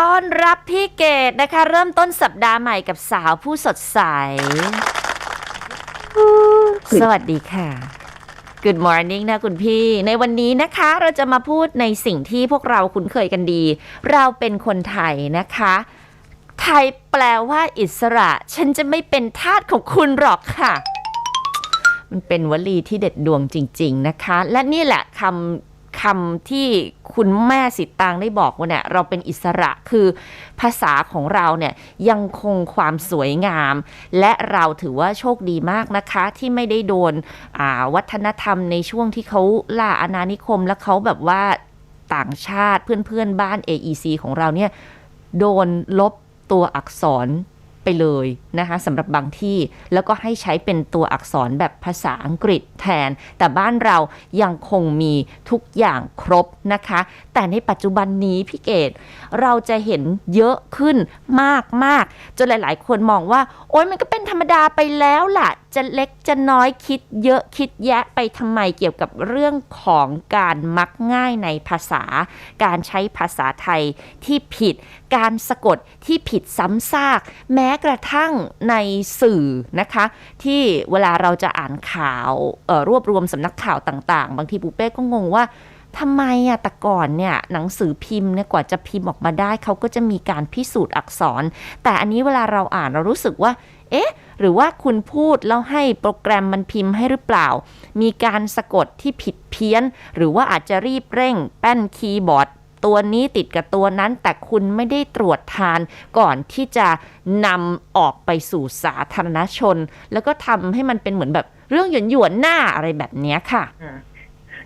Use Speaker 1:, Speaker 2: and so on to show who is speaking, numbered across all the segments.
Speaker 1: ต้อนรับพี่เกดนะคะ เริ่มต้นสัปดาห์ใหม่กับสาวผู้สดใส สวัสดีค่ะ Good morning นะคุณพี่ ในวันนี้นะคะเราจะมาพูดในสิ่งที่พวกเราคุ้นเคยกันดี เราเป็นคนไทยนะคะ ไทยแปลว่าอิสระ ฉันจะไม่เป็นทาสของคุณหรอกค่ะ มันเป็นวลีที่เด็ดดวงจริง ๆ นะคะ และนี่แหละคำ คำที่คุณแม่สิตางได้บอกว่าเนี่ยเราเป็นอิสระคือภาษาของเราเนี่ยยังคงความสวยงาม และเราถือว่าโชคดีมากนะคะ ที่ไม่ได้โดนวัฒนธรรมในช่วงที่เขาล่าอาณานิคม แล้วเขาแบบว่าต่างชาติเพื่อนๆบ้าน AEC ของเราเนี่ยโดนลบตัวอักษร เลยนะคะสำหรับบางที่แล้วก็ให้ใช้เป็นตัวอักษรแบบภาษาอังกฤษแทน แต่บ้านเรายังคงมีทุกอย่างครบนะคะ แต่ในปัจจุบันนี้พี่เกดเราจะเห็นเยอะขึ้นมากมากจนหลาย ๆ คนมองว่า โอ๊ยมันก็เป็นธรรมดาไปแล้วล่ะจะเล็กจะน้อยคิดเยอะคิดแยะไปทำไมเกี่ยวกับเรื่องของการมักง่ายในภาษา การใช้ภาษาไทยที่ผิด การสะกดที่ผิดซ้ำซาก แม้กระทั่งในสื่อนะคะ ที่เวลาเราจะอ่านข่าวรวบรวมสำนักข่าวต่าง ๆ บางทีปูเป้ก็งงว่า ทำไมอะแต่ก่อนเนี่ยหนังสือพิมพ์เนี่ยกว่าจะพิมพ์ออกมาได้เขาก็จะมีการพิสูจน์อักษร แต่อันนี้เวลาเราอ่านเรารู้สึกว่า เอ๊ะ หรือว่าคุณพูดแล้วให้โปรแกรมมันพิมพ์ให้หรือเปล่า มีการสะกดที่ผิดเพี้ยน หรือว่าอาจจะรีบเร่ง แป้นคีย์บอร์ดตัวนี้ติดกับตัวนั้นแต่คุณไม่ได้ตรวจทานก่อนที่จะนำออกไปสู่สาธารณชน แล้วก็ทำให้มันเป็นเหมือนแบบเรื่องหยวนหยวนหน้าอะไรแบบนี้ค่ะ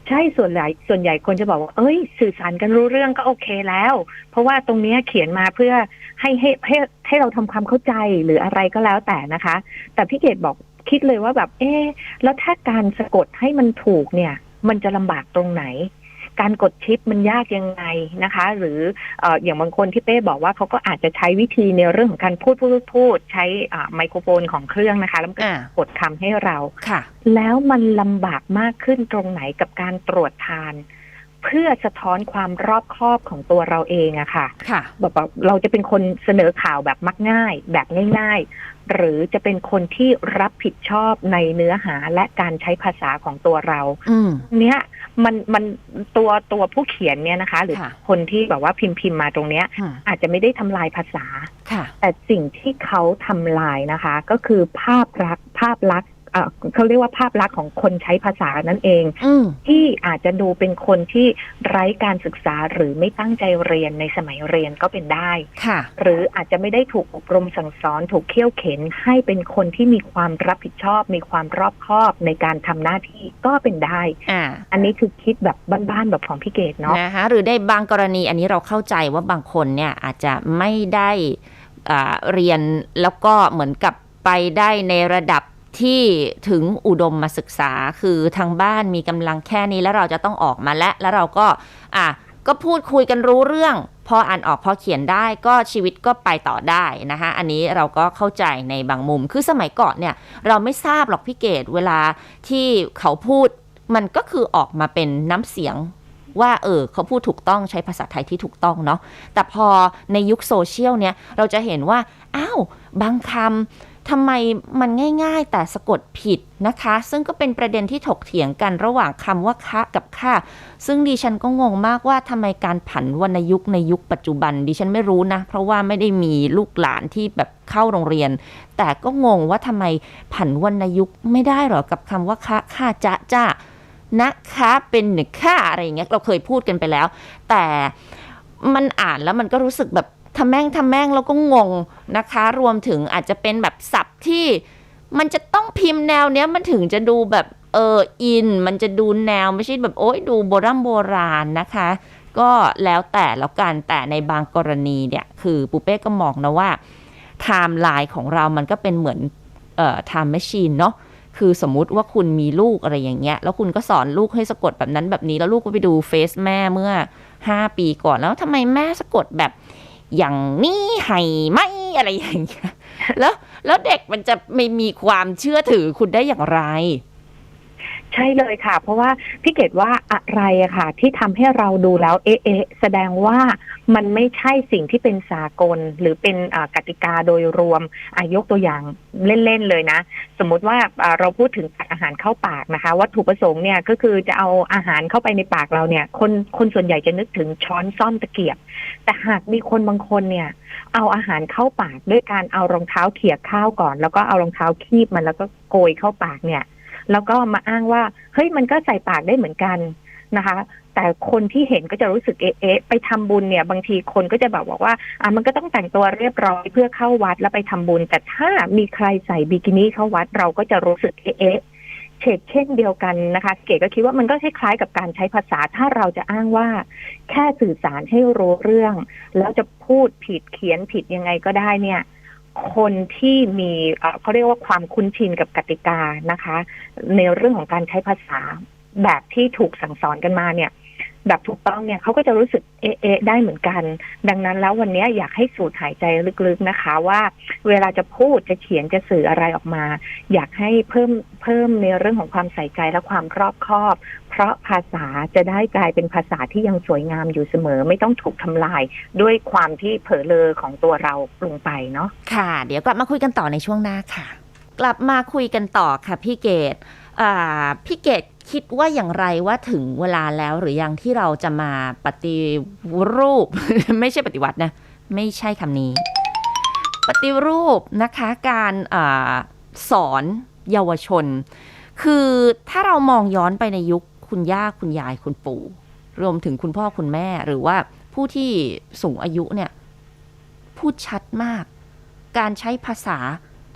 Speaker 2: ใช่ส่วนใหญ่ส่วนใหญ่คนจะบอกว่า เอ้ย สื่อสารกันรู้เรื่องก็โอเคแล้ว เพราะว่าตรงนี้เขียนมาเพื่อให้ให้ให้ให้เราทำความเข้าใจหรืออะไรก็แล้วแต่นะคะ แต่พี่เกดบอกคิดเลยว่าแบบ เอ๊แล้วถ้าการสะกดให้มันถูกเนี่ย มันจะลำบากตรงไหน การกดชิปมันยากยังไงนะคะ หรืออย่างบางคนที่เป้บอกว่าเขาก็อาจจะใช้วิธีในเรื่องของการพูดพูดพูดใช้ไมโครโฟนของเครื่องนะคะ แล้วก็กดคำให้เรา
Speaker 1: ค่ะ
Speaker 2: แล้วมันลำบากมากขึ้นตรงไหนกับการตรวจทาน เพื่อสะท้อนความรอบคอบของตัวเราเองอะค่ะ
Speaker 1: ค่ะ
Speaker 2: แบบเราจะเป็นคนเสนอข่าวแบบมักง่าย แบบง่าย ๆ หรือจะเป็นคนที่รับผิดชอบในเนื้อหาและการใช้ภาษาของตัวเราเนี้ยมันมันตัวตัวผู้เขียนเนี่ยนะคะ หรือคนที่แบบว่าพิมพ์พิมพ์มาตรงเนี้ย อาจจะไม่ได้ทำลายภาษาแต่สิ่งที่เขาทำลายนะคะ ก็คือภาพลักษณ์ภาพลักษณ์ เขาเรียกว่าภาพลักษณ์ของคนใช้ภาษานั่นเอง
Speaker 1: อ
Speaker 2: ที่อาจจะดูเป็นคนที่ไร้การศึกษาหรือไม่ตั้งใจเรียนในสมัยเรียนก็เป็นได้
Speaker 1: ค่ะ
Speaker 2: หรืออาจจะไม่ได้ถูกอบรมสั่งสอนถูกเขี่ยวเข็นให้เป็นคนที่มีความรับผิดชอบ มีความรอบคอบในการทำหน้าที่ก็เป็นได้
Speaker 1: อ่า
Speaker 2: อันนี้คือคิดแบบบ้านๆแบบของพี่เกดเนาะ
Speaker 1: นะคะหรือได้บางกรณีอันนี้เราเข้าใจว่าบางคนเนี่ยอาจจะไม่ได้เรียนแล้วก็เหมือนกับไปได้ในระดับ ที่ถึงอุดมมาศึกษาคือทางบ้านมีกำลังแค่นี้แล้วเราจะต้องออกมาแล้วแล้วเราก็อะก็พูดคุยกันรู้เรื่อง พออ่านออกพอเขียนได้ก็ชีวิตก็ไปต่อได้นะคะอันนี้เราก็เข้าใจในบางมุม คือสมัยก่อนเนี่ยเราไม่ทราบหรอกพี่เกดเวลาที่เขาพูดมันก็คือออกมาเป็นน้ำเสียงว่าเออเขาพูดถูกต้องใช้ภาษาไทยที่ถูกต้องเนาะแต่พอในยุคโซเชียลเนี่ยเราจะเห็นว่าอ้าวบางคำ ทำไมมันง่าย ๆ แต่สะกดผิดนะคะ ซึ่งก็เป็นประเด็นที่ถกเถียงกันระหว่างคำว่าคะกับค่า ซึ่งดิฉันก็งงมากว่าทำไมการผันวรรณยุกในยุคปัจจุบัน ดิฉันไม่รู้นะ เพราะว่าไม่ได้มีลูกหลานที่แบบเข้าโรงเรียน แต่ก็งงว่าทำไมผันวรรณยุกไม่ได้หรอกับคำว่าคะค่าจะจ้านะคะเป็นหนึ่งค่าอะไรอย่างเงี้ยเราเคยพูดกันไปแล้ว แต่มันอ่านแล้วมันก็รู้สึกแบบ ทำแม่งทำแม่งแล้วก็งงนะคะ รวมถึงอาจจะเป็นแบบศัพท์ที่มันจะต้องพิมพ์แนวเนี้ยมันถึงจะดูแบบเอออิน มันจะดูแนวไม่ใช่แบบโอ้ยดูโบราณโบราณนะคะ ก็แล้วแต่แล้วกันแต่ในบางกรณีเนี่ยคือปูเป้ก็มองนะว่าไทม์ไลน์ของเรามันก็เป็นเหมือนเอ่อไทม์แมชชีนเนาะคือสมมุติว่าคุณมีลูกอะไรอย่างเงี้ย แล้วคุณก็สอนลูกให้สะกดแบบนั้นแบบนี้ แล้วลูกก็ไปดูเฟซแม่เมื่อ 5 ปีก่อนแล้วทำไมแม่สะกดแบบ อย่างนี้ให้ไหมอะไรอย่างเงี้ยแล้วแล้วเด็กมันจะไม่มีความเชื่อถือคุณได้อย่างไร
Speaker 2: ใช่เลยค่ะ เพราะว่าพี่เกดว่าอะไรอะค่ะ ที่ทำให้เราดูแล้วเอ๊ะเอ๊ะแสดงว่ามันไม่ใช่สิ่งที่เป็นสากล หรือเป็นกติกาโดยรวมอายกตัวอย่างเล่น ๆ เลยนะ สมมุติว่าเราพูดถึงอาหารเข้าปากนะคะ วัตถุประสงค์เนี่ยก็คือจะเอาอาหารเข้าไปในปากเราเนี่ยคนคนส่วนใหญ่จะนึกถึงช้อนซ่อมตะเกียบ แต่หากมีคนบางคนเนี่ย เอาอาหารเข้าปากด้วยการเอารองเท้าเขี่ยข้าวก่อน แล้วก็เอารองเท้าคีบมันแล้วก็โกยเข้าปากเนี่ย แล้วก็มาอ้างว่าเฮ้ยมันก็ใส่ปากได้เหมือนกันนะคะ แต่คนที่เห็นก็จะรู้สึกเอ๊ะไปทำบุญเนี่ย บางทีคนก็จะแบบบอกว่าอะมันก็ต้องแต่งตัวเรียบร้อยเพื่อเข้าวัดแล้วไปทำบุญ แต่ถ้ามีใครใส่บิกินี่เข้าวัดเราก็จะรู้สึกเอ๊ะเอ๊ะเฉกเช่นเดียวกันนะคะ เก๋ก็คิดว่ามันก็คล้ายๆกับการใช้ภาษาถ้าเราจะอ้างว่า แค่สื่อสารให้รู้เรื่อง แล้วจะพูดผิดเขียนผิดยังไงก็ได้เนี่ย คนที่มีเขาเรียกว่าความคุ้นชินกับกติกานะคะ ในเรื่องของการใช้ภาษาแบบที่ถูกสั่งสอนกันมาเนี่ย แบบถูกต้องเนี่ยเขาก็จะรู้สึกเอะเอะได้เหมือนกัน ดังนั้นแล้ววันนี้อยากให้สูดหายใจลึกๆนะคะ ว่าเวลาจะพูดจะเขียนจะสื่ออะไรออกมา อยากให้เพิ่มเพิ่มในเรื่องของความใส่ใจและความรอบคอบ เพราะภาษาจะได้กลายเป็นภาษาที่ยังสวยงามอยู่เสมอ ไม่ต้องถูกทำลายด้วยความที่เผลอเลอของตัวเราลงไปเนาะ
Speaker 1: ค่ะ เดี๋ยวกลับมาคุยกันต่อในช่วงหน้าค่ะ กลับมาคุยกันต่อค่ะพี่เกด พี่เกดคิดว่าอย่างไรว่าถึงเวลาแล้วหรือยังที่เราจะมาปฏิรูป ไม่ใช่ปฏิวัตินะ ไม่ใช่คำนี้ ปฏิรูปนะคะการอาสอนเยาวชน คือถ้าเรามองย้อนไปในยุคคุณย่าคุณยายคุณปู่ รวมถึงคุณพ่อคุณแม่หรือว่าผู้ที่สูงอายุเนี่ย พูดชัดมาก การใช้ภาษา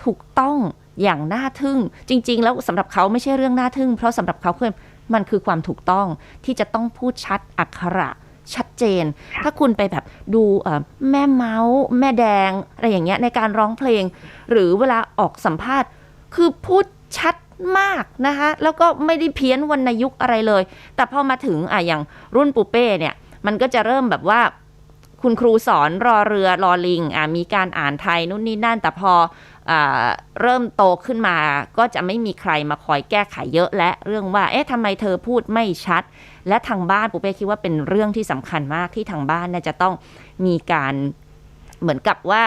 Speaker 1: ถูกต้อง อย่างน่าทึ่ง จริง ๆ แล้วสำหรับเขาไม่ใช่เรื่องน่าทึ่ง เพราะสำหรับเขาคือมันคือความถูกต้องที่จะต้องพูดชัดอักขระชัดเจน
Speaker 2: ค่ะ
Speaker 1: ถ้าคุณไปแบบดูเอ่อแม่เมาส์แม่แดง อะไรอย่างเงี้ยในการร้องเพลง หรือเวลาออกสัมภาษณ์ คือพูดชัดมากนะคะ แล้วก็ไม่ได้เพี้ยนวรรณยุกต์อะไรเลย แต่พอมาถึงอะอย่างรุ่นปูเป้เนี่ย มันก็จะเริ่มแบบว่าคุณครูสอนรอเรือรอลิงอะมีการอ่านไทยนู่นนี่นั่น แต่พออา เริ่มโตขึ้นมาก็จะไม่มีใครมาคอยแก้ไขเยอะและเรื่องว่า เอ๊ะทำไมเธอพูดไม่ชัด และทางบ้านปูเป้คิดว่าเป็นเรื่องที่สำคัญมากที่ทางบ้านเนี่ยจะต้องมีการเหมือนกับว่า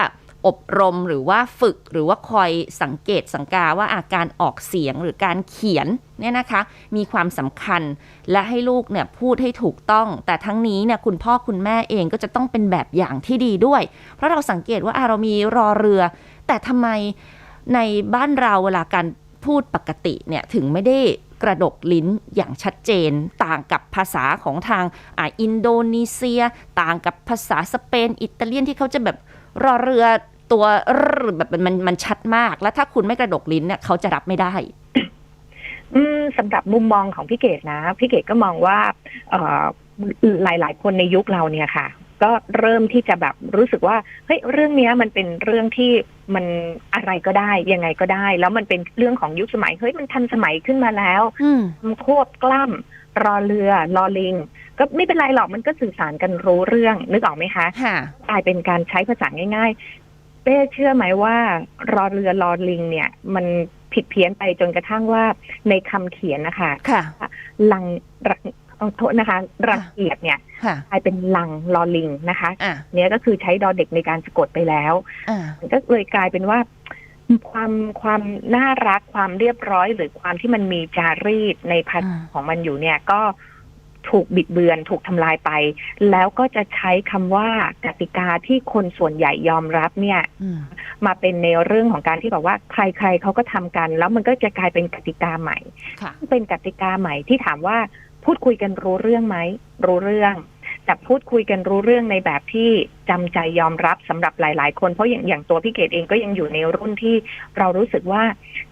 Speaker 1: อบรมหรือว่าฝึกหรือว่าคอยสังเกตสังกาว่าอาการออกเสียงหรือการเขียนเนี่ยนะคะ มีความสำคัญและให้ลูกเนี่ยพูดให้ถูกต้อง แต่ทั้งนี้เนี่ยคุณพ่อคุณแม่เองก็จะต้องเป็นแบบอย่างที่ดีด้วย เพราะเราสังเกตว่าเรามีรอเรือแต่ทำไมในบ้านเราเวลาการพูดปกติเนี่ยถึงไม่ได้กระดกลิ้นอย่างชัดเจน ต่างกับภาษาของทางอ่าอินโดนีเซีย ต่างกับภาษาสเปน อิตาเลียนที่เขาจะแบบรอเรือตัวรแบบมันมันชัดมาก แล้วถ้าคุณไม่กระดกลิ้นเนี่ยเขาจะรับไม่ได้
Speaker 2: สำหรับมุมมองของพี่เกดนะ พี่เกดก็มองว่าเอ่อหลายๆคนในยุคเราเนี่ยค่ะ ก็เริ่มที่จะแบบรู้สึกว่าเฮ้ยเรื่องเนี้ยมันเป็นเรื่องที่มันอะไรก็ได้ยังไงก็ได้ แล้วมันเป็นเรื่องของยุคสมัยเฮ้ยมันทันสมัยขึ้นมาแล้ว
Speaker 1: อืม
Speaker 2: ควบกล้ำรอเรือรอลิง ก็ไม่เป็นไรหรอกมันก็สื่อสารกันรู้เรื่องนึกออกไหมคะ
Speaker 1: ค่ะ
Speaker 2: กลายเป็นการใช้ภาษาง่าย ๆ เป้เชื่อไหมว่ารอเรือรอลิง เนี่ย มันผิดเพี้ยนไปจนกระทั่งว่าในคำเขียนนะคะ
Speaker 1: ค่ะ
Speaker 2: ลังรังเอา โทษนะคะ รังเกียจเนี่ย
Speaker 1: ค่ะ
Speaker 2: กลายเป็นลังรอลิงนะคะ
Speaker 1: อะ
Speaker 2: เนี่ยก็คือใช้ดอเด็กในการสะกดไปแล้ว
Speaker 1: อ่า
Speaker 2: มันก็เลยกลายเป็นว่าความความน่ารักความเรียบร้อย หรือความที่มันมีจารีตในภาษา
Speaker 1: อ่า
Speaker 2: ของมันอยู่เนี่ยก็ถูกบิดเบือนถูกทำลายไป แล้วก็จะใช้คำว่ากติกาที่คนส่วนใหญ่ยอมรับเนี่ย
Speaker 1: อืม
Speaker 2: มาเป็นในเรื่องของการที่แบบว่าใครๆเขาก็ทำกัน แล้วมันก็จะกลายเป็นกติกาใหม่
Speaker 1: ค่ะ
Speaker 2: เป็นกติกาใหม่ที่ถามว่า พูดคุยกันรู้เรื่องไหมรู้เรื่องแต่พูดคุยกันรู้เรื่องในแบบที่จำใจยอมรับสำหรับหลาย ๆ คนเพราะอย่างอย่างตัวพี่เกดเองก็ยังอยู่ในรุ่นที่เรารู้สึกว่า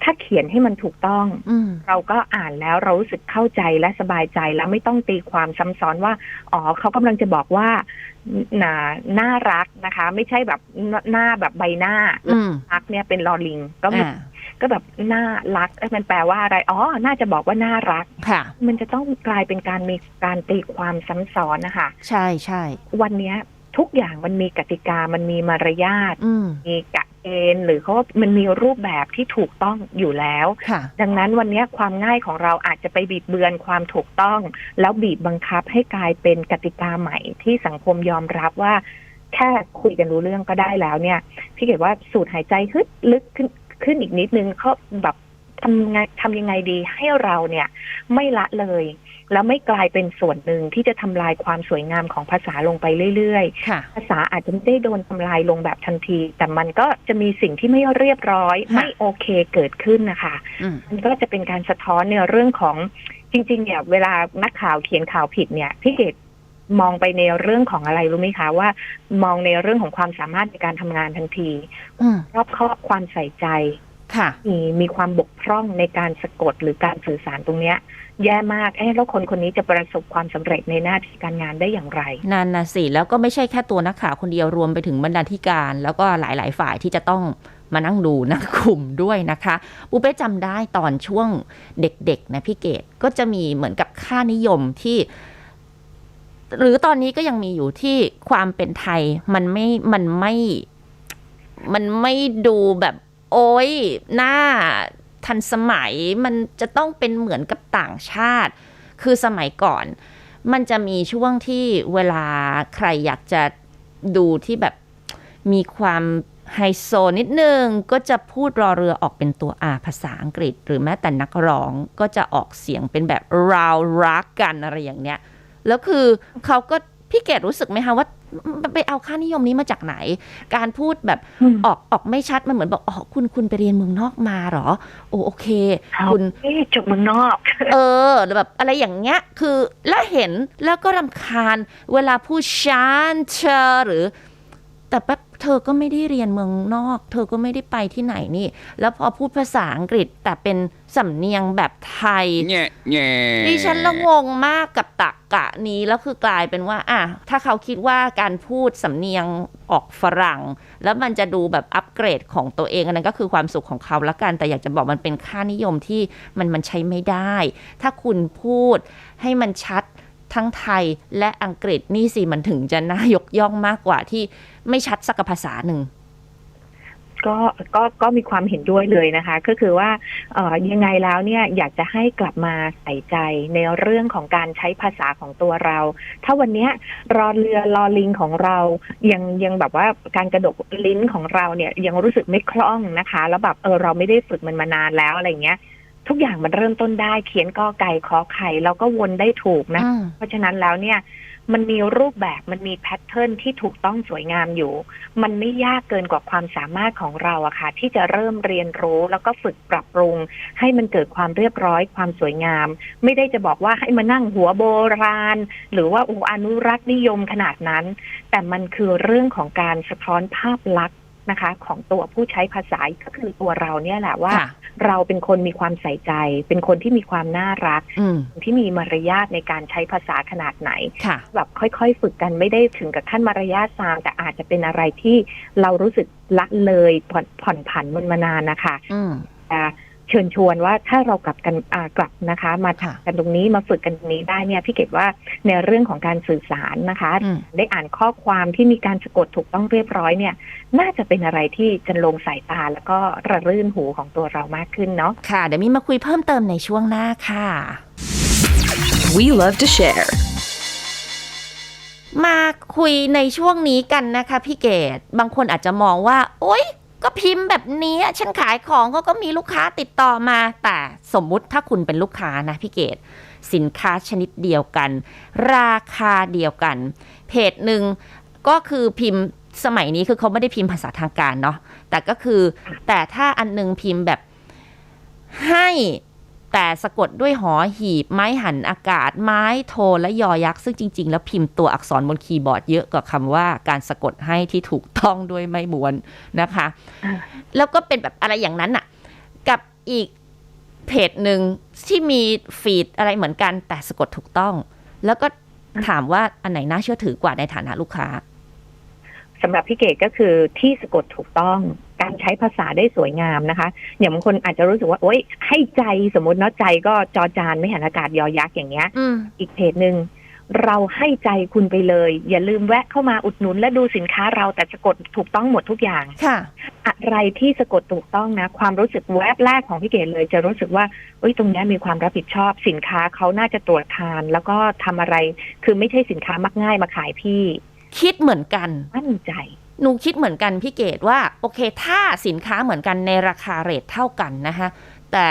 Speaker 2: ถ้าเขียนให้มันถูกต้อง
Speaker 1: อืม
Speaker 2: เราก็อ่านแล้วเรารู้สึกเข้าใจและสบายใจแล้วไม่ต้องตีความซ้ำซ้อนว่าอ๋อเขากำลังจะบอกว่าน่าน่ารักนะคะ ไม่ใช่แบบหน้าแบบใบหน้า
Speaker 1: อืม
Speaker 2: รักเนี่ยเป็นลอลิงก็มี
Speaker 1: อ่า
Speaker 2: ก็แบบน่ารักเอ้ยมันแปลว่าอะไรอ๋อน่าจะบอกว่าน่ารัก
Speaker 1: ค่ะ
Speaker 2: มันจะต้องกลายเป็นการมีการตีความซ้ำซ้อนนะคะ
Speaker 1: ใช่ใช่
Speaker 2: วันเนี้ยทุกอย่างมันมีกติกามันมีมารยาท
Speaker 1: อืม
Speaker 2: มีกะเกณฑ์หรือเขาว่ามันมีรูปแบบที่ถูกต้องอยู่แล้ว
Speaker 1: ค่ะ
Speaker 2: ดังนั้นวันนี้ความง่ายของเราอาจจะไปบิดเบือนความถูกต้อง แล้วบีบบังคับให้กลายเป็นกติกาใหม่ที่สังคมยอมรับว่าแค่คุยกันรู้เรื่องก็ได้แล้วเนี่ย พี่เกดว่าสูดหายใจขึ้นลึกขึ้น ขึ้นอีกนิดนึงเขาแบบทำไงทำยังไงดีให้เราเนี่ยไม่ละเลย แล้วไม่กลายเป็นส่วนหนึ่งที่จะทำลายความสวยงามของภาษาลงไปเรื่อยๆ
Speaker 1: ค่ะ
Speaker 2: ภาษาอาจจะไม่ได้โดนทำลายลงแบบทันที แต่มันก็จะมีสิ่งที่ไม่เรียบร้อย
Speaker 1: ค่ะ
Speaker 2: ไม่โอเคเกิดขึ้นนะคะ
Speaker 1: อืม
Speaker 2: มันก็จะเป็นการสะท้อนในเรื่องของจริง ๆ เนี่ย เวลานักข่าวเขียนข่าวผิดเนี่ยพี่เกด มองไปในเรื่องของอะไรรู้ไหมคะว่า มองในเรื่องของความสามารถในการทำงานทันที
Speaker 1: อืม
Speaker 2: รอบคอบความใส่ใจ
Speaker 1: ค่ะ
Speaker 2: มีมีความบกพร่องในการสะกดหรือการสื่อสารตรงเนี้ย แย่มากเอ๊ะแล้วคนคนนี้จะประสบความสำเร็จในหน้าที่การงานได้อย่างไร
Speaker 1: นั่นนะสิแล้วก็ไม่ใช่แค่ตัวนักข่าวคนเดียวรวมไปถึงบรรณาธิการ แล้วก็หลาย ๆ ฝ่ายที่จะต้องมานั่งดูนักกลุ่มด้วยนะคะปูเป้จำได้ตอนช่วงเด็ก ๆ นะพี่เกดก็จะมีเหมือนกับค่านิยมที่ หรือตอนนี้ก็ยังมีอยู่ที่ความเป็นไทยมันไม่มันไม่ มันไม่ดูแบบโอ้ยหน้าทันสมัยมันจะต้องเป็นเหมือนกับต่างชาติ คือสมัยก่อน มันจะมีช่วงที่เวลาใครอยากจะดูที่แบบมีความไฮโซนิดนึง ก็จะพูดรอเรือออกเป็นตัวอาภาษาอังกฤษ หรือแม้แต่นักร้องก็จะออกเสียงเป็นแบบราวรักกันอะไรอย่างเนี้ย แล้วคือเขาก็พี่เกดรู้สึกไหมคะว่าไปเอาค่านิยมนี้มาจากไหน การพูดแบบ
Speaker 2: อืม
Speaker 1: ออกออกไม่ชัดมันเหมือนบอกอ๋อคุณคุณไปเรียนเมืองนอกมาเหรอ โอโอเค
Speaker 2: เอา
Speaker 1: คุณ
Speaker 2: เอ๊ะจบเมืองนอก
Speaker 1: เออหรือแบบอะไรอย่างเงี้ยคือแล้วเห็นแล้วก็รำคาญเวลาพูดชานเชอหรือ แต่แป๊บ เธอก็ไม่ได้เรียนเมืองนอก เธอก็ไม่ได้ไปที่ไหนนี่ แล้วพอพูดภาษาอังกฤษแต่เป็นสำเนียงแบบไทย
Speaker 3: Nhẹ nhẹ
Speaker 1: ดิฉันละงงมากกับตักกะนี้แล้วคือกลายเป็นว่าอะถ้าเขาคิดว่าการพูดสำเนียงออกฝรั่ง แล้วมันจะดูแบบอัปเกรดของตัวเองอันนั้นก็คือความสุขของเขาละกัน แต่อยากจะบอกมันเป็นค่านิยมที่มันมันใช้ไม่ได้ ถ้าคุณพูดให้มันชัด ทั้งไทยและอังกฤษนี่สิมันถึงจะน่ายกย่องมากกว่าที่ไม่ชัดสักภาษาหนึ่ง
Speaker 2: ก็ก็ก็มีความเห็นด้วยเลยนะคะ ก็คือว่าเออยังไงแล้วเนี่ยอยากจะให้กลับมาใส่ใจในเรื่องของการใช้ภาษาของตัวเรา ถ้าวันนี้รอเรือรอลิงของเรายังยังแบบว่าการกระดกลิ้นของเราเนี่ยยังรู้สึกไม่คล่องนะคะ แล้วแบบเออเราไม่ได้ฝึกมันมานานแล้วอะไรเงี้ย ทุกอย่างมันเริ่มต้นได้ เขียนกอไก่ขอไข่เราก็วนได้ถูกนะ
Speaker 1: อืม
Speaker 2: เพราะฉะนั้นแล้วเนี่ย มันมีรูปแบบมันมีแพทเทิร์นที่ถูกต้องสวยงามอยู่ มันไม่ยากเกินกว่าความสามารถของเราอะค่ะ ที่จะเริ่มเรียนรู้แล้วก็ฝึกปรับปรุง ให้มันเกิดความเรียบร้อยความสวยงาม ไม่ได้จะบอกว่าให้มานั่งหัวโบราณ หรือว่าโอ้อนุรักษ์นิยมขนาดนั้น แต่มันคือเรื่องของการสะท้อนภาพลักษณ์ นะคะ ของตัวผู้ใช้ภาษาก็คือตัวเราเนี่ยแหละว่า
Speaker 1: ค่ะ
Speaker 2: เราเป็นคนมีความใส่ใจ เป็นคนที่มีความน่ารัก
Speaker 1: อืม
Speaker 2: ที่มีมารยาทในการใช้ภาษาขนาดไหน
Speaker 1: ค่ะ
Speaker 2: แบบค่อยๆ ฝึกกันไม่ได้ถึงกับขั้นมารยาทซามแต่อาจจะเป็นอะไรที่เรารู้สึกละเลยผ่อนผ่อนผันมันมานานนะคะ
Speaker 1: อืม
Speaker 2: อ่า เชิญชวนว่าถ้าเรากลับกันอ่ากลับนะคะ มา
Speaker 1: ค่ะ
Speaker 2: กันตรงนี้มาฝึกกันตรงนี้ได้เนี่ยพี่เกดว่าในเรื่องของการสื่อสารนะคะ
Speaker 1: อืม
Speaker 2: ได้อ่านข้อความที่มีการสะกดถูกต้องเรียบร้อยเนี่ย น่าจะเป็นอะไรที่จะลงสายตาแล้วก็ระรื่นหูของตัวเรามากขึ้นเนาะ
Speaker 1: ค่ะ เดี๋ยวมีมาคุยเพิ่มเติมในช่วงหน้าค่ะ
Speaker 4: We love to share.
Speaker 1: มาคุยในช่วงนี้กันนะคะพี่เกดบางคนอาจจะมองว่า โอ๊ย ก็พิมพ์แบบนี้ฉันขายของเขาก็มีลูกค้าติดต่อมา แต่สมมุติถ้าคุณเป็นลูกค้านะพี่เกดสินค้าชนิดเดียวกัน ราคาเดียวกัน เพจหนึ่งก็คือพิมพ์สมัยนี้คือเขาไม่ได้พิมพ์ภาษาทางการเนาะแต่ก็คือแต่ถ้าอันหนึงพิมพ์แบบให้ แต่สะกดด้วยหอหีบ ไม้หันอากาศ ไม้โทและยอยักษ์ซึ่งจริง ๆ แล้วพิมพ์ตัวอักษรบนคีย์บอร์ดเยอะกว่าคำว่าการสะกดให้ที่ถูกต้องด้วยไม่ม้วนนะคะ
Speaker 2: อ่า
Speaker 1: แล้วก็เป็นแบบอะไรอย่างนั้นน่ะกับอีกเพจหนึ่งที่มีฟีดอะไรเหมือนกันแต่สะกดถูกต้อง แล้วก็ถามว่าอันไหนน่าเชื่อถือกว่าในฐานะลูกค้า
Speaker 2: สำหรับพี่เกดก็คือที่สะกดถูกต้องการใช้ภาษาได้สวยงามนะคะ อย่างบางคนอาจจะรู้สึกว่าโอ๊ยให้ใจสมมติเนาะใจก็จอจานไม่หันอากาศยอยักษ์อย่างเงี้ย
Speaker 1: อืม
Speaker 2: อีกเพจหนึ่งเราให้ใจคุณไปเลย อย่าลืมแวะเข้ามาอุดหนุนและดูสินค้าเราแต่สะกดถูกต้องหมดทุกอย่าง
Speaker 1: ค่ะ
Speaker 2: อะไรที่สะกดถูกต้องนะ ความรู้สึกแวบแรกของพี่เกดเลย จะรู้สึกว่าเอ้ยตรงเนี้ยมีความรับผิดชอบสินค้าเขาน่าจะตรวจทาน แล้วก็ทำอะไรคือไม่ใช่สินค้ามักง่ายมาขายพี่
Speaker 1: คิดเหมือนกัน
Speaker 2: มั่นใจ
Speaker 1: หนูคิดเหมือนกันพี่เกดว่า โอเค ถ้าสินค้าเหมือนกันในราคาเรทเท่ากันนะคะแต่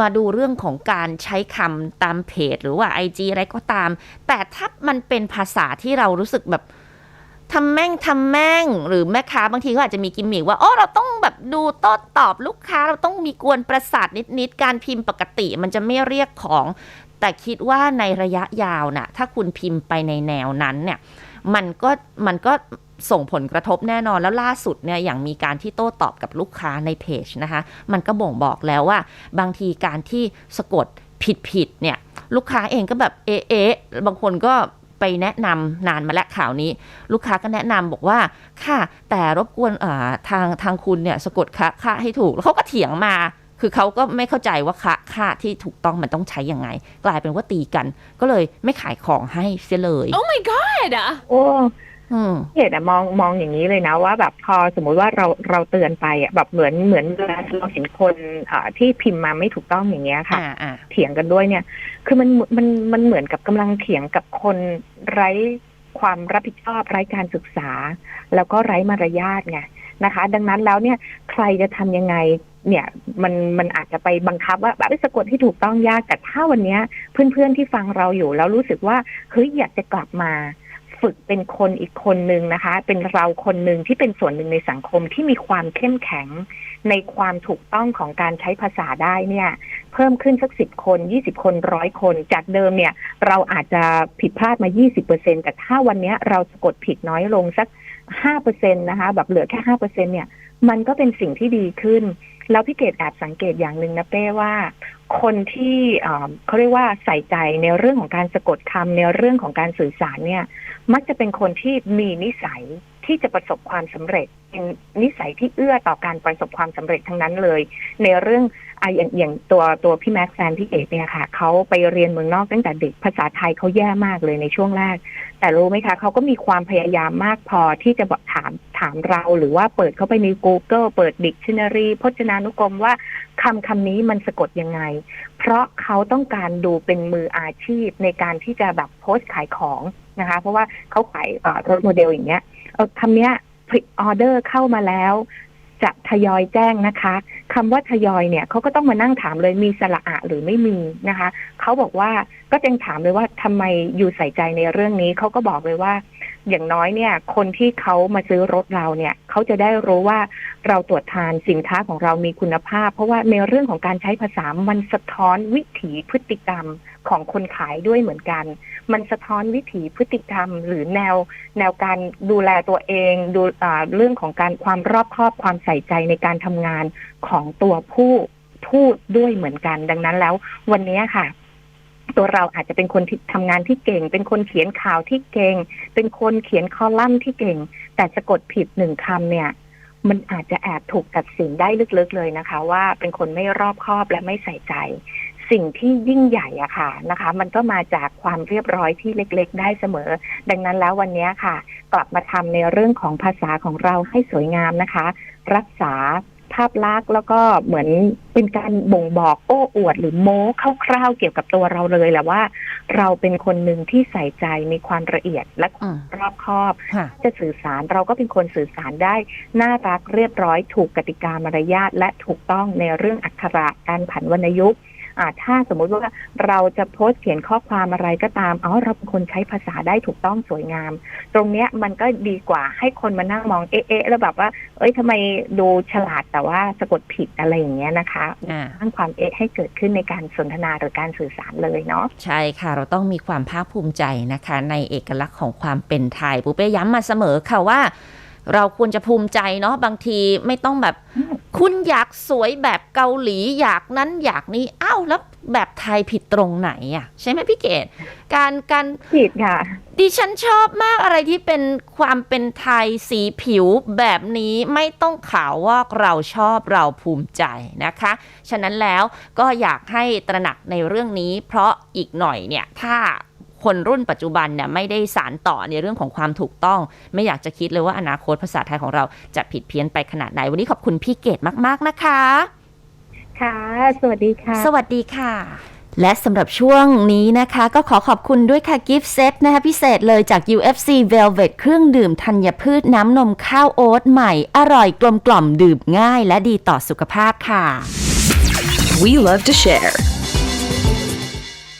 Speaker 1: มาดูเรื่องของการใช้คำตามเพจ หรือว่า IG อะไรก็ตาม แต่ถ้ามันเป็นภาษาที่เรารู้สึกแบบทำแม่งทำแม่ง หรือแม่ค้าบางทีก็อาจจะมีกิมมิกว่าโอ้เราต้องแบบดูโต้ตอบลูกค้าเราต้องมีกวนประสาทนิดๆ การพิมพ์ปกติมันจะไม่เรียกของ แต่คิดว่าในระยะยาวน่ะ ถ้าคุณพิมพ์ไปในแนวนั้นเนี่ย มันก็มันก็ส่งผลกระทบแน่นอนแล้วล่าสุดเนี่ยอย่างมีการที่โต้ตอบกับลูกค้าในเพจนะคะ มันก็บ่งบอกแล้วว่า บางทีการที่สะกดผิดผิดๆเนี่ย ลูกค้าเองก็แบบเอะเอะบางคนก็ไปแนะนำนานมาแล้วข่าวนี้ ลูกค้าก็แนะนำบอกว่าค่ะ แต่รบกวนอ่าทางทางคุณเนี่ยสะกดค่ะค่าให้ถูกแล้วเขาก็เถียงมา คือเขาก็ไม่เข้าใจว่าค่าค่าที่ถูกต้องมันต้องใช้ยังไง กลายเป็นว่าตีกัน ก็เลยไม่ขายของให้เสียเลย
Speaker 4: Oh my god!
Speaker 2: โอ้
Speaker 1: อืม
Speaker 2: พี่เกดอะมองมองอย่างนี้เลยนะว่าแบบพอสมมุติว่าเราเราเตือนไปอะแบบเหมือนเหมือนเวลาเราเห็นคนอ่าที่พิมพ์มาไม่ถูกต้องอย่างเงี้ยค่ะ
Speaker 1: อ่าอ่า
Speaker 2: เถียงกันด้วยเนี่ย คือมันมันมันเหมือนกับกำลังเถียงกับคนไร้ความรับผิดชอบไร้การศึกษา แล้วก็ไร้มารยาทไงนะคะ ดังนั้นแล้วเนี่ยใครจะทำยังไง เนี่ยมันมันอาจจะไปบังคับว่าแบบสะกดที่ถูกต้องยากแต่ถ้าวันนี้เพื่อนๆที่ฟังเราอยู่แล้วรู้สึกว่าเฮ้ยอยากจะกลับมาฝึกเป็นคนอีกคนหนึ่งนะคะ เป็นเราคนหนึ่งที่เป็นส่วนหนึ่งในสังคมที่มีความเข้มแข็งในความถูกต้องของการใช้ภาษาได้เนี่ย เพิ่มขึ้นสักสิบคนยี่สิบคนร้อยคน จากเดิมเนี่ย เราอาจจะผิดพลาดมา20%แต่ถ้าวันนี้เราสะกดผิดน้อยลงสัก5%นนะคะ แบบเหลือแค่5%เนี่ย มันก็เป็นสิ่งที่ดีขึ้น แล้วพี่เกดแอบสังเกตอย่างหนึ่งนะเป้ว่า คนที่เขาเรียกว่าใส่ใจในเรื่องของการสะกดคำในเรื่องของการสื่อสารเนี่ย มักจะเป็นคนที่มีนิสัย ที่จะประสบความสำเร็จเป็นนิสัยที่เอื้อต่อการประสบความสำเร็จทั้งนั้นเลย ในเรื่องออย่างอย่างตัวตัวพี่แม็กซ์แฟนพี่เอกเนี่ยค่ะเขาไปเรียนเมืองนอกตั้งแต่เด็กภาษาไทยเขาแย่มากเลยในช่วงแรก แต่รู้ไหมคะเขาก็มีความพยายามมากพอที่จะบอกถามถามเรา หรือว่าเปิดเข้าไปใน Google เปิด Dictionary พจนานุกรมว่าคำคำนี้มันสะกดยังไง เพราะเขาต้องการดูเป็นมืออาชีพในการที่จะแบบโพสต์ขายของนะคะ เพราะว่าเขาขายรถโมเดลอย่างเงี้ย คำนี้ยออเดอร์เข้ามาแล้ว จะทยอยแจ้งนะคะคำว่าทยอยเนี่ยเขาก็ต้องมานั่งถามเลยมีสละอะหรือไม่มีนะคะเขาบอกว่าก็ยังถามเลยว่าทำไมอยู่ใส่ใจในเรื่องนี้เขาก็บอกเลยว่า อย่างน้อยเนี่ย คนที่เขามาซื้อรถเราเนี่ยเขาจะได้รู้ว่าเราตรวจทานสินค้าของเรามีคุณภาพ เพราะว่าในเรื่องของการใช้ภาษามันสะท้อนวิถีพฤติกรรมของคนขายด้วยเหมือนกัน มันสะท้อนวิถีพฤติกรรม หรือแนวแนวการดูแลตัวเองดูอ่าเรื่องของการความรอบคอบความใส่ใจในการทำงานของตัวผู้พูดด้วยเหมือนกัน ดังนั้นแล้ววันนี้ค่ะ ตัวเราอาจจะเป็นคนที่ทำงานที่เก่ง เป็นคนเขียนข่าวที่เก่ง เป็นคนเขียนคอลัมน์ที่เก่ง แต่สะกดผิดหนึ่งคำเนี่ย มันอาจจะแอบถูกตัดสินได้ลึกๆเลยนะคะ ว่าเป็นคนไม่รอบคอบและไม่ใส่ใจ สิ่งที่ยิ่งใหญ่อะค่ะนะคะ มันก็มาจากความเรียบร้อยที่เล็ก ๆ ได้เสมอ ดังนั้นแล้ววันนี้ค่ะ กลับมาทำในเรื่องของภาษาของเราให้สวยงามนะคะ รักษาาพลักษณ์แล้วก็เหมือนเป็นการบ่งบอกโอ้อวดหรือโม้คร่าวๆเกี่ยวกับตัวเราเลยแหละว่า เราเป็นคนหนึ่งที่ใส่ใจมีความละเอียดและ
Speaker 1: อืม
Speaker 2: รอบคอบ
Speaker 1: ค่ะ
Speaker 2: จะสื่อสารเราก็เป็นคนสื่อสารได้ น่ารักเรียบร้อยถูกกติกามารยาทและถูกต้องในเรื่องอักขระการผันวรรณยุกต์อ่า ถ้าสมมุติว่าเราจะโพสต์เขียนข้อความอะไรก็ตามอ๋อเราเป็นคนใช้ภาษาได้ถูกต้องสวยงาม ตรงเนี้ยมันก็ดีกว่าให้คนมานั่งมองเอ๊ะๆแล้วแบบว่า เอ้ยทำไมดูฉลาดแต่ว่าสะกดผิดอะไรอย่างเงี้ยนะคะ
Speaker 1: อ่า
Speaker 2: สร้างความเอ๊ะให้เกิดขึ้นในการสนทนาหรือการสื่อสารเลยเนาะ
Speaker 1: ใช่ค่ะ เราต้องมีความภาคภูมิใจนะคะ ในเอกลักษณ์ของความเป็นไทยปูเป้ย้ำมาเสมอค่ะว่า เราควรจะภูมิใจเนาะบางทีไม่ต้องแบบ
Speaker 2: อืม
Speaker 1: คุณอยากสวยแบบเกาหลีอยากนั้นอยากนี้อ้าวแล้วแบบไทยผิดตรงไหนอะ ใช่ไหมพี่เกดการการ
Speaker 2: ผิดค่ะ
Speaker 1: ดิฉันชอบมากอะไรที่เป็นความเป็นไทยสีผิวแบบนี้ไม่ต้องข่าวว่าเราชอบเราภูมิใจนะคะ ฉะนั้นแล้วก็อยากให้ตระหนักในเรื่องนี้ เพราะอีกหน่อยเนี่ย ถ้า คนรุ่นปัจจุบันเนี่ยไม่ได้สารต่อในเรื่องของความถูกต้อง ไม่อยากจะคิดเลยว่าอนาคตภาษาไทยของเราจะผิดเพี้ยนไปขนาดไหน วันนี้ขอบคุณพี่เกดมาก ๆ นะคะ
Speaker 2: ค่ะ สวัสดีค่ะ
Speaker 1: สวัสดีค่ะและสำหรับช่วงนี้นะคะ ก็ขอขอบคุณด้วยค่ะ กิฟต์เซตนะคะพิเศษเลยจาก UFC Velvet เครื่องดื่มธัญพืชน้ำนมข้าวโอ๊ตใหม่ อร่อยกลมกล่อมดื่มง่ายและดีต่อสุขภาพค่ะ
Speaker 4: We love to share.